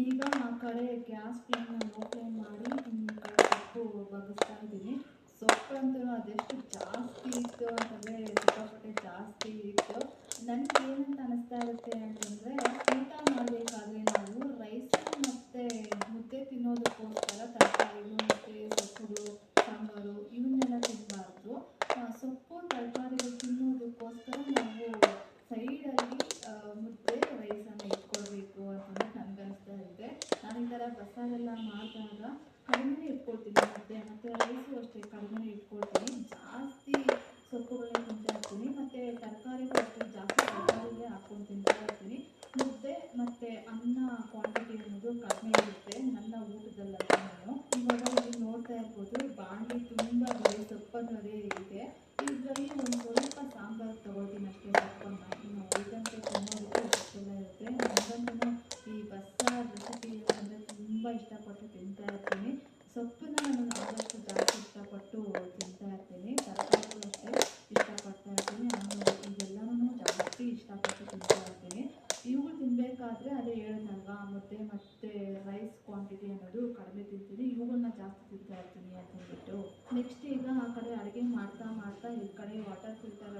ಈಗ ಆ ಕಡೆ ಗ್ಯಾಸ್ ಫ್ಲೇಮ್ನ ಫ್ಲೇಮ್ ಮಾಡಿ ಈ ಕಡೆ ಸೊಪ್ಪು ಬಗ್ಗಿಸ್ತಾ ಇದ್ದೀನಿ. ಸೊಪ್ಪಂತೂ ಅದೆಷ್ಟು ಜಾಸ್ತಿ ಇತ್ತು ಅಂತಂದರೆ ಸಿಕ್ಕಾಪಟ್ಟೆ ಜಾಸ್ತಿ ಇತ್ತು. ನನಗೆ ಏನಂತ ಅನಿಸ್ತಾ ಇರುತ್ತೆ ಅಂತಂದರೆ ಊಟ ಮಾಡಬೇಕಾದ್ರೆ ನಾವು ರೈಸ್ ಮತ್ತು ಮುದ್ದೆ ತಿನ್ನೋದಕ್ಕೋಸ್ಕರ ತರಕಾರಿಗಳು ಮತ್ತು ಸೊಪ್ಪುಗಳು ಸಾಂಬಾರು ಇವನ್ನೆಲ್ಲ ತಿನ್ನಬಾರ್ದು ಸೊಪ್ಪು ತರಕಾರಿಗಳು ತಿನ್ನೋದಕ್ಕೋಸ್ಕರ ನಾವು ಸೈಡಲ್ಲಿ ಮುದ್ದೆ ರೈಸನ್ನು ಇಟ್ಕೊಳ್ಬೇಕು ಅಂತಂದ್ರೆ ನನಗೆ ಅನಿಸ್ತಾ ಇದೆ ನಾನು ಈ ಥರ ಬಸ್ಸಾರೆಲ್ಲ ಮಾಡಿದಾಗ ಕಡಿಮೆ ಇಟ್ಕೊಳ್ತೀನಿ ಮತ್ತೆ ಮತ್ತು ರೈಸು ಅಷ್ಟೇ ಕಡಿಮೆ ಇಟ್ಕೊಳ್ತೀನಿ. ಜಾಸ್ತಿ ಸೊಪ್ಪುಗಳನ್ನ ತಿಂತಾ ಇರ್ತೀನಿ, ಮತ್ತು ತರಕಾರಿಗಳು ಅಷ್ಟೇ ಜಾಸ್ತಿ ತರಕಾರಿಗೆ ಹಾಕ್ಕೊಂಡು ತಿಂತಾ ಇರ್ತೀನಿ. ಮುದ್ದೆ ಮತ್ತು ಅನ್ನ ಕ್ವಾಂಟಿಟಿ ಅನ್ನೋದು ಕಡಿಮೆ ಇರುತ್ತೆ, ನನ್ನ ಊಟದಲ್ಲಿ ನಾನು. ಇವಾಗ ಇಲ್ಲಿ ನೋಡ್ತಾ ಇರ್ಬೋದು ಬಾಣಲಿ ತುಂಬ ಬರೀ ಸೊಪ್ಪನ್ನದೇ ಇದೆ ಇದರಲ್ಲಿ ಒಂದು ಸ್ವಲ್ಪ ಸಾಂಬಾರು ತಗೊಳ್ತೀನಿ ಅಷ್ಟೇ ಸೊಪ್ಪನ್ನು. ಇನ್ನು ಉಳಿದಂತೆ ತಿನ್ನೋದಕ್ಕೆ ಸೊಪ್ಪೆಲ್ಲ ಇರುತ್ತೆ. ನನಗಂತೂ ಈ ಬಸ್ಸಾರು ರೆಸಿಪಿ ಇಷ್ಟಪಟ್ಟು ತಿಂತಾ ಇರ್ತೀನಿ. ಸೊಪ್ಪನ್ನ ನಾನು ಆದಷ್ಟು ಜಾಸ್ತಿ ಇಷ್ಟಪಟ್ಟು ತಿಂತಾ ಇರ್ತೀನಿ. ತರಕಾರಿಗಳು ಅಷ್ಟೇ ಇಷ್ಟಪಡ್ತಾ ಇರ್ತೀನಿ. ಆಮೇಲೆ ಇದೆಲ್ಲನೂ ಜಾಸ್ತಿ ಇಷ್ಟಪಟ್ಟು ತಿಂತಾ ಇರ್ತೀನಿ. ಇವುಗಳು ತಿನ್ನಬೇಕಾದ್ರೆ ಅದೇ ಹೇಳಿದ್ನಲ್ವಾ, ಮುದ್ದೆ ಮತ್ತು ರೈಸ್ ಕ್ವಾಂಟಿಟಿ ಅನ್ನೋದು ಕಡಿಮೆ ತಿಂತೀನಿ. ಇವುಗಳನ್ನ ಜಾಸ್ತಿ ತಿಂತಾ ಇರ್ತೀನಿ ಅಂತಂದ್ಬಿಟ್ಟು ನೆಕ್ಸ್ಟ್ ಈಗ ಆ ಕಡೆ ಅಡುಗೆ ಮಾಡ್ತಾ ಮಾಡ್ತಾ ಈ ಕಡೆ ವಾಟರ್ ಫಿಲ್ಟರ್